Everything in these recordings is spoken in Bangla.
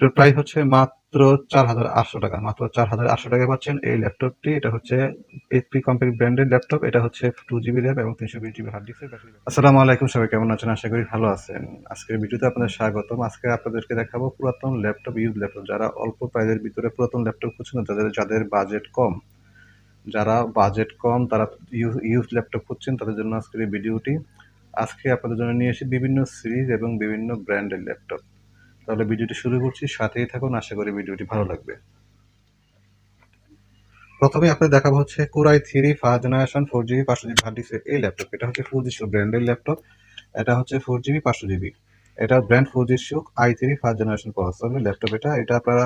প্রাইস হচ্ছে মাত্র চার হাজার আটশো টাকা। মাত্র চার হাজার আটশো টাকা পাচ্ছেন এই ল্যাপটপটি এটা হচ্ছে এইচপি কোম্পানি ব্র্যান্ডের ল্যাপটপ এটা হচ্ছে টু জিবি র্যাম এবং তিনশো বিশ জিবি হার্ড ডিস্কের আসসালামু আলাইকুম সবাই, কেমন আছেন? আশা করি ভালো আছেন। আজকের ভিডিওতে আপনাদের স্বাগতম। আজকে আপনাদেরকে দেখাবো পুরাতন ল্যাপটপ ইউজ ল্যাপটপ যারা অল্প প্রাইজের ভিতরে পুরাতন ল্যাপটপ খুঁজছেন, যাদের যাদের বাজেট কম, যারা বাজেট কম, তারা ইউজ ইউজ ল্যাপটপ খুঁজছেন, তাদের জন্য আজকের এই ভিডিওটি আজকে আপনাদের জন্য নিয়ে এসে বিভিন্ন সিরিজ এবং বিভিন্ন ব্র্যান্ডের ল্যাপটপ তাহলে ভিডিওটি শুরু করছি। সাথেই থাকুন, আশা করি ভিডিওটি ভালো লাগবে। প্রথমে আপনাদের দেখাবো হচ্ছে core i three first generation, four GB, পাঁচশো জিবি হার্ড ডিস্কের এই ল্যাপটপ এটা হচ্ছে ফোর জিশো ব্র্যান্ডের ল্যাপটপ এটা হচ্ছে ফোর জিবি পাঁচশো জিবি। এটা brand Fujitsu I three first generation processor laptop এটা। এটা আপনারা,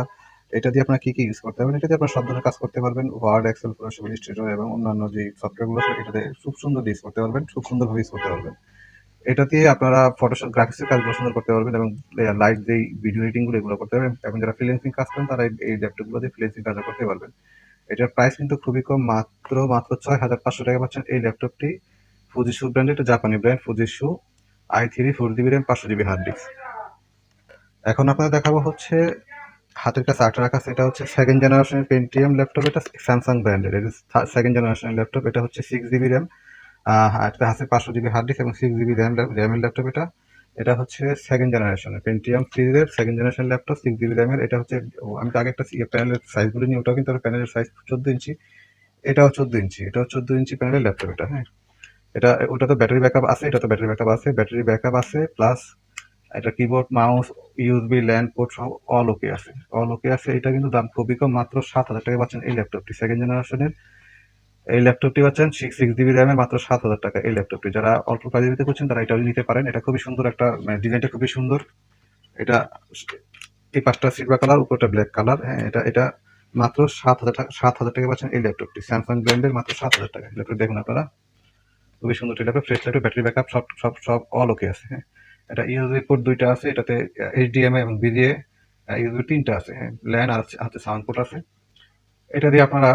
এটা দিয়ে আপনারা কি কি ইউজ করতে পারবেন? এটা দিয়ে আপনারা সব ধরনের কাজ করতে পারবেন। ওয়ার্ড এক্সেল ফটোশপ ইলিস্ট্রেটর এবং অন্যান্য যে সফটওয়্যারগুলো আছে, এটাতে খুব সুন্দর ইউজ করতে পারবেন। খুব সুন্দরভাবে ইউজ করতে পারবেন। এটা দিয়ে আপনারা ফটোশপ গ্রাফিক্সের কাজগুলো সুন্দর করতে পারবেন এবং লাইট যেই ভিডিও এডিটিংগুলো এগুলো করতে পারবেন। এবং যারা ফ্রিল্যান্সিং কাজ করেন, তারা এই- ল্যাপটপগুলো দিয়ে ফ্রিল্যান্সিং কাজ করতে পারবেন। এটার প্রাইস কিন্তু খুবই কম, মাত্র মাত্র ছয় হাজার পাঁচশো টাকা পাচ্ছেন এই ল্যাপটপটি ফুজিশু ব্র্যান্ড এটা জাপানি brand Fujitsu I three four GB RAM পাঁচশো জিবি হার্ড ডিস্ক এখন আপনাদের দেখাবো হচ্ছে, হাতের কাছে আটটা রাখা সেটা হচ্ছে সেকেন্ড জেনারেশনের পেন্টিএম ল্যাপটপ এটা স্যামসাং ব্র্যান্ডের এটা সেকেন্ড জেনারেশনের ল্যাপটপ এটা হচ্ছে সিক্স জিবি র্যাম এটা আছে পাঁচশো জিবি হার্ড ডিস্ক এবং সিক্স জিবি র্যাম র্যামের ল্যাপটপ এটা। এটা হচ্ছে সেকেন্ড জেনারেশনের পেন্টিএম সিরিজের second generation laptop six GB র্যামের এটা হচ্ছে আমি আগে একটা প্যানেলের সাইজগুলো নিই ওটাও কিন্তু প্যানেলের সাইজ চোদ্দ ইঞ্চি। এটাও চোদ্দ ইঞ্চি, এটাও চোদ্দ ইঞ্চি প্যানেলের ল্যাপটপ এটা হ্যাঁ। এটা, ওটা তো ব্যাটারি ব্যাকআপ আছে, এটা তো ব্যাটারি ব্যাকআপ আছে ব্যাটারি ব্যাকআপ আছে প্লাস এটা keyboard mouse USB LAN port সব অল ওকে আছে। অল ওকে আছে, এটা কিন্তু দাম খুবই কম, মাত্র সাত হাজার টাকা পাচ্ছেন এই ল্যাপটপটি সেকেন্ড জেনারেশনের এই ল্যাপটপটি পাচ্ছেন সিক্স সিক্স জিবি র্যামে মাত্র সাত হাজার টাকা। এই ল্যাপটপটি যারা অল্প প্রাইজে নিতে করছেন তারা এটাও নিতে পারেন। এটা খুবই সুন্দর একটা মানে ডিজাইনটা খুবই সুন্দর। এটা এই পাঁচটা সিলভার কালার উপরটা ব্ল্যাক কালার হ্যাঁ এটা এটা মাত্র সাত হাজার টাকা, সাত হাজার টাকা পাচ্ছেন এই ল্যাপটপটি। স্যামসাং ব্র্যান্ডের মাত্র সাত হাজার টাকা। ল্যাপটপ দেখুন আপনারা। খুবই সুন্দর laptop fresh laptop battery backup সব সব সব অল ওকে আছে হ্যাঁ। এটা ইউএসবি পোর্ট দুইটা আছে, এটাতে এইচডিএমআই এবং বিজিএ ইউএসবি তিনটা আছে হ্যাঁ। ল্যান আর হাতে সাউন্ড পোর্ট আছে। এটা দিয়ে আপনারা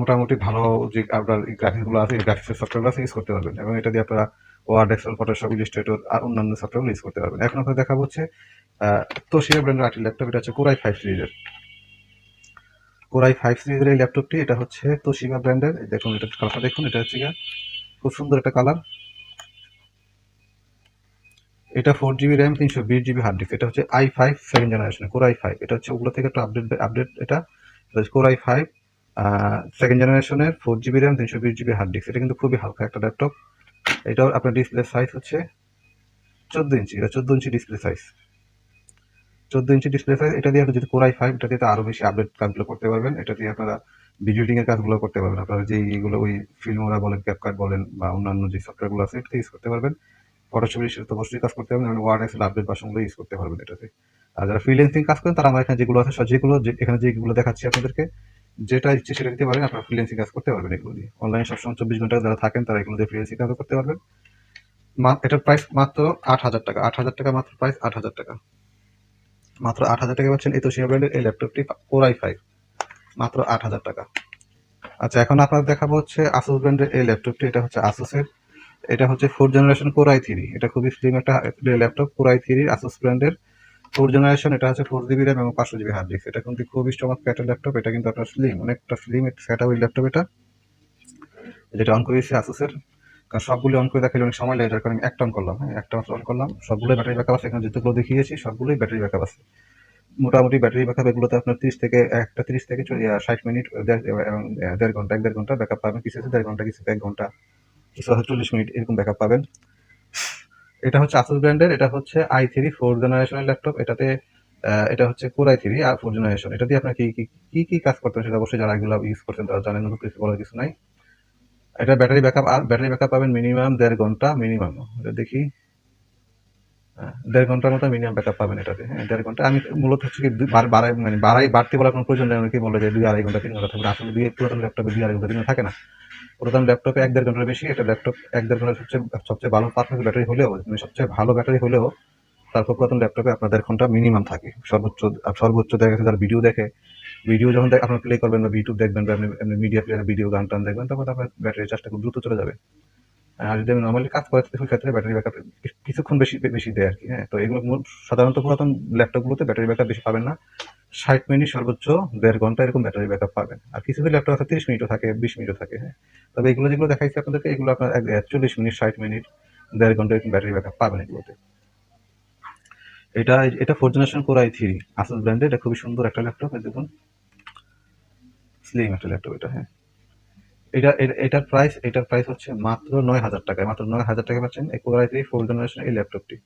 মোটামুটি ভালো যে আপনার গ্রাফিক্সগুলো আছে গ্রাফিক্সের সফটওয়্যারগুলো আছে ইউজ করতে পারবেন। এবং এটা দিয়ে আপনারা ওয়ার্ড এক্সেল ফটোশপ ইলিস্ট্রেটর আর অন্যান্য সফটওয়্যার ইউজ করতে পারবেন। এখন আপনার দেখা হচ্ছে তোশিয়া ব্র্যান্ডের আরেকটি ল্যাপটপ এটা হচ্ছে কোরাই ফাইভ সিরিজের কোরাই ফাইভ সিরিজের এই ল্যাপটপটি এটা হচ্ছে তোশিবা ব্র্যান্ডের দেখুন, এটা কালারটা দেখুন, এটা হচ্ছে খুব সুন্দর একটা কালার এটা ফোর জিবি র্যাম তিনশো বিশ জিবি হার্ড ডিস্ক এটা হচ্ছে I five second generation core i five এটা হচ্ছে ওগুলো থেকে একটু আপডেট আপডেট এটা কোরাই ফাইভ সেকেন্ড জেনারেশনের ফোর জিবি র্যাম তিনশো বিশ জিবি হার্ড ডিস্ক এটা কিন্তু খুবই হালকা একটা ল্যাপটপ এটাও আপনার ডিসপ্লে সাইজ হচ্ছে চোদ্দ ইঞ্চি এটা চোদ্দ ইঞ্চি ডিসপ্লে সাইজ চোদ্দ ইঞ্চি ডিসপ্লে সাইজ এটা দিয়ে আপনি যদি কোরাই ফাইভ এটা দিয়ে তো আরও বেশি আপডেট কাজগুলো করতে পারবেন। এটা দিয়ে আপনারা ভিডিও এর কাজগুলো করতে পারবেন। আপনারা যে এইগুলো ওই ফিল্মোরা বলেন ক্যাপকাট বলেন বা অন্যান্য যে সফটওয়্যারগুলো আছে এটা ইউজ করতে পারবেন। ফটোশপ তো অবশ্যই কাজ করতে পারবেন। ওয়ার্ড এক্সেল আপডেট ভার্সনগুলো ইউজ করতে পারবেন এটাতে। আর যারা ফ্রিল্যান্সিং কাজ করেন, তারা আমার এখানে যেগুলো আছে, সব যেগুলো এখানে যেগুলো দেখাচ্ছি আপনাদেরকে যেটা ইচ্ছে সেটা দিতে পারেন আপনারা ফ্রিল্যান্সিং কাজ করতে পারবেন এগুলো দিয়ে। অনলাইনে সবসময় চব্বিশ ঘণ্টা যারা থাকেন, তারা এগুলো দিয়ে ফ্রিল্যান্সিং কাজও করতে পারবেন। এটার প্রাইস মাত্র আট হাজার টাকা। আট হাজার টাকা মাত্র প্রাইস আট হাজার টাকা। মাত্র আট হাজার টাকা পাচ্ছেন এই তোশিয়া ব্র্যান্ডের এই ল্যাপটপটি কোরাই ফাইভ মাত্র আট হাজার টাকা। আচ্ছা এখন আপনাদের দেখাবো হচ্ছে আসুস ব্র্যান্ডের এই ল্যাপটপটি এটা হচ্ছে আসুসের এটা হচ্ছে ফোর জেনারেশন কোরাই থ্রি এটা খুবই স্লিম একটা laptop core i three Asus ব্র্যান্ডের ফোর জেনারেশন এটা হচ্ছে ফোর জিবি র্যাম এবং পাঁচশো জিবি হার্ড ডিস্ক এটা কিন্তু খুবই চমৎকার একটা ল্যাপটপ এটা কিন্তু আপনার স্লিম অনেকটা স্লিম সেটা ওই ল্যাপটপ এটা। যেটা অন করেছি আসুসের কারণ সবগুলো অন করে দেখালে অনেক সময় লাগে, যার কারণে একটা অন করলাম হ্যাঁ একটা অন করলাম। সবগুলো ব্যাটারি ব্যাকআপ আছে, এখানে যেগুলো দেখিয়েছি, সবগুলোই ব্যাটারি ব্যাকআপ আছে। মোটামুটি ব্যাটারি ব্যাকআপ এগুলোতে আপনার তিরিশ থেকে, একটা তিরিশ থেকে ষাট মিনিট এবং দেড় ঘণ্টা, এক, দেড় ঘণ্টা ব্যাকআপ পাবেন। কিছু আছে দেড় ঘণ্টা, কিছু এক ঘণ্টা কিছু আছে চল্লিশ মিনিট এরকম ব্যাকআপ পাবেন। এটা হচ্ছে আসুস ব্র্যান্ডের এটা হচ্ছে আই থ্রি ফোর জেনারেশনের ল্যাপটপ এটাতে এটা হচ্ছে কোর আই থ্রি আর ফোর জেনারেশন এটা দিয়ে আপনার কি কি কি কাজ করতে হবে সেটা অবশ্যই যারা এগুলো ইউজ করছেন তারা জানেন কিছু বলার কিছু নাই। এটা ব্যাটারি ব্যাকআপ আর ব্যাটারি ব্যাকআপ পাবেন মিনিমাম দেড় ঘণ্টা মিনিমাম এটা দেখি। দেড় ঘণ্টার মতো মিনিমাম ব্যাকআপ পাবেন এটাতে। হ্যাঁ দেড় ঘণ্টা। আমি মূলত হচ্ছে কি বাড়াই মানে বাড়াই, বাড়তি বলার কোনো প্রয়োজন নেই অনেকেই বলে যে দুই আড়াই ঘণ্টা, তিন ঘণ্টা থাকবে। আসলে দুই, পুরাতন ল্যাপটপে দুই আড়াই ঘণ্টা, তিন থাকে না। পুরাতন ল্যাপটপে এক দেড় ঘণ্টার বেশি, একটা ল্যাপটপ এক দেড় ঘণ্টার সবচেয়ে সবচেয়ে ভালো পারফেক্ট ব্যাটারি হলেও মানে সবচেয়ে ভালো ব্যাটারি হলেও, তারপর প্রথম ল্যাপটপে আপনার দেড় ঘণ্টা মিনিমাম থাকে। সর্বোচ্চ সর্বোচ্চ দেখা গেছে তার ভিডিও দেখে ভিডিও যখন আপনার প্লে করবেন বা ইউটিউব দেখবেন বা মিডিয়া প্লেয়ার ভিডিও গান টান দেখবেন, তখন আপনার ব্যাটারি চার্জটা খুব দ্রুত চলে যাবে। আর যদি আমি নর্মালি কাজ করে থাকি সেক্ষেত্রে ব্যাটারি ব্যাকআপ কিছুক্ষণ বেশি বেশি দেয় আর কি হ্যাঁ? তো এগুলো সাধারণত পুরাতন ল্যাপটপগুলোতে ব্যাটারি ব্যাকআপ বেশি পাবেন না। ষাট মিনিট সর্বোচ্চ, দেড় ঘণ্টা এরকম ব্যাটারি ব্যাকআপ পাবেন। আর কিছু কিছু ল্যাপটপ আছে, তিরিশ মিনিটও থাকে, বিশ মিনিটও থাকে হ্যাঁ? তবে এগুলো যেগুলো দেখাইছি আপনাদেরকে, এগুলো আপনার চল্লিশ মিনিট, ষাট মিনিট, দেড় ঘণ্টা এরকম ব্যাটারি ব্যাকআপ পাবেন এগুলোতে। এটা এটা four generation core I three Asus ব্র্যান্ডের এটা খুবই সুন্দর একটা ল্যাপটপ দেখুন। স্লিম একটা ল্যাপটপ এটা হ্যাঁ? এটা এটার প্রাইস এটার প্রাইস হচ্ছে মাত্র নয় হাজার টাকায়। মাত্র নয় হাজার টাকা পাচ্ছেন আই থ্রি ফোর জেনারেশন এই ল্যাপটপটি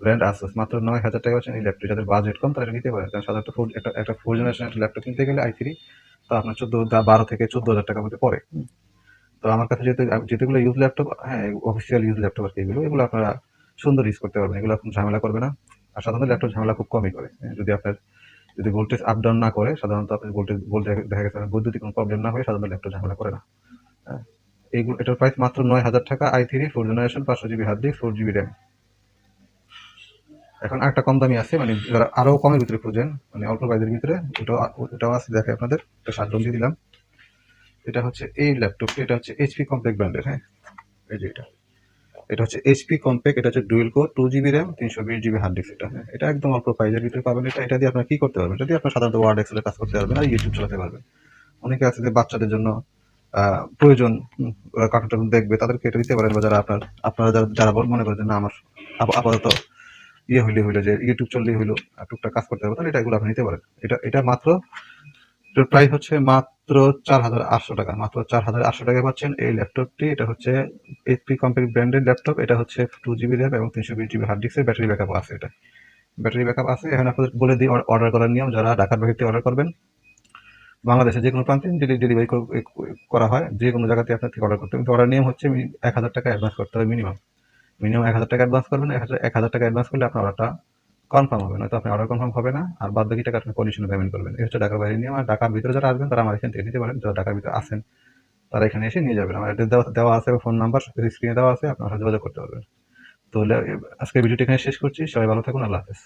ব্র্যান্ড আসুস মাত্র নয় হাজার টাকা পাচ্ছেন এই ল্যাপটপ যাদের বাজেট কম তারা নিতে পারে। কারণ সাধারণত ফোর একটা একটা ফোর জেনারেশন একটা ল্যাপটপ কিনতে গেলে আই থ্রি তো আপনার চোদ্দ বারো থেকে চোদ্দ হাজার টাকার মধ্যে পড়ে। তো আমার কাছে যেহেতু যেগুলো ইউজ ল্যাপটপ হ্যাঁ অফিসিয়াল ইউজ ল্যাপটপ আর কি এগুলো এগুলো আপনারা সুন্দর ইউজ করতে পারবেন। এগুলো কোনো ঝামেলা করবে না। আর সাধারণত ল্যাপটপ ঝামেলা খুব কমই করে। হ্যাঁ, যদি আপনার যদি ভোল্টেজ আপ ডাউন না করে সাধারণত আপনার ভোল্টেজ ভোল্টেজ দেখা গেছে বৈদ্যুতিক কোনো প্রবলেম না হয় সাধারণত ল্যাপটপ ঝামেলা করে না। এইগুলো এটার প্রাইস মাত্র নয় হাজার টাকা আই থ্রি ফোর জেনারেশন পাঁচশো GB hard disk four GB RAM এখন একটা কম দামি আছে মানে যারা আরও কমের ভিতরে খুঁজেন মানে অল্প প্রাইজের ভিতরে, ওটাও ওটাও আছে দেখে আপনাদের, একটা সাতজন দিয়ে দিলাম। এটা হচ্ছে এই ল্যাপটপটি এটা হচ্ছে এইচপি কম্প্যাক্ট ব্র্যান্ডের হ্যাঁ? এই যে এটা। এটা হচ্ছে এইচপি কম্প্যাক্ট এটা হচ্ছে dual core two GB RAM তিনশো বিশ জিবি হার্ড ডিস্ক এটা হ্যাঁ? এটা একদম অল্প প্রাইজের ভিতরে পাবেন। এটা এটা দিয়ে আপনার কি করতে পারবেন? যদি আপনার সাধারণত ওয়ার্ড এক্সেলের কাজ করতে পারবেন, আর ইউটিউব চালাতে পারবেন। অনেকে আছে যে বাচ্চাদের জন্য প্রয়োজন কার্টুন দেখবে, তাদেরকে এটা দিতে পারেন বা যারা আপনার, আপনারা যারা যারা মনে করেন না, আমার আপাতত ইয়ে হইলে হইল যে ইউটিউব চললেই হইল টুকটাক কাজ করতে পারব তাহলে এটা এগুলো আপনি নিতে পারেন। এটা এটা মাত্র প্রাইস হচ্ছে মাত্র চার হাজার আটশো টাকা, মাত্র চার হাজার আটশো টাকা পাচ্ছেন এই ল্যাপটপটি এটা হচ্ছে এইচপি কোম্পানি ব্র্যান্ডেড ল্যাপটপ এটা হচ্ছে টু জিবি র্যাম এবং তিনশো বিশ জিবি হার্ড ডিস্কের ব্যাটারি ব্যাকআপ আছে এটা। ব্যাটারি ব্যাকআপ আছে, এখন আপনাদের বলে দিই অর্ডার করার নিয়ম, যারা ঢাকার বাইরে অর্ডার করবেন বাংলাদেশে যে কোনো প্রান্তে ডেলিভারি করা হয় যে কোনো জায়গাতে আপনার থেকে অর্ডার করতে হবে। অর্ডার নিয়ম হচ্ছে এক হাজার টাকা অ্যাডভান্স করতে হবে মিনিমাম মিনিমাম এক হাজার টাকা অ্যাডভান্স করবেন, এক হাজার টাকা অ্যাডভান্স করলে আপনার অর্ডারটা কনফার্ম হবে। নয়তো আপনার অর্ডার কনফার্ম হবে না, আর বাদ বাকি টাকা আপনি কন্ডিশনে পেমেন্ট করবেন। এই হচ্ছে ঢাকার বাইরে নিয়ম। আর ঢাকার ভিতরে যারা আসবেন, তারা আমার এখান থেকে নিতে পারেন। যারা ঢাকার ভিতরে আসেন, তারা এখানে এসে নিয়ে যাবেন। আমার অ্যাড্রেস দেওয়া দেওয়া আছে ফোন নাম্বার স্ক্রিনে দেওয়া আছে, আপনারা যোগাযোগ করতে পারবেন। তো আজকে ভিডিওটি এখানে শেষ করছি। সবাই ভালো থাকুন, আল্লাহ হাফেজ।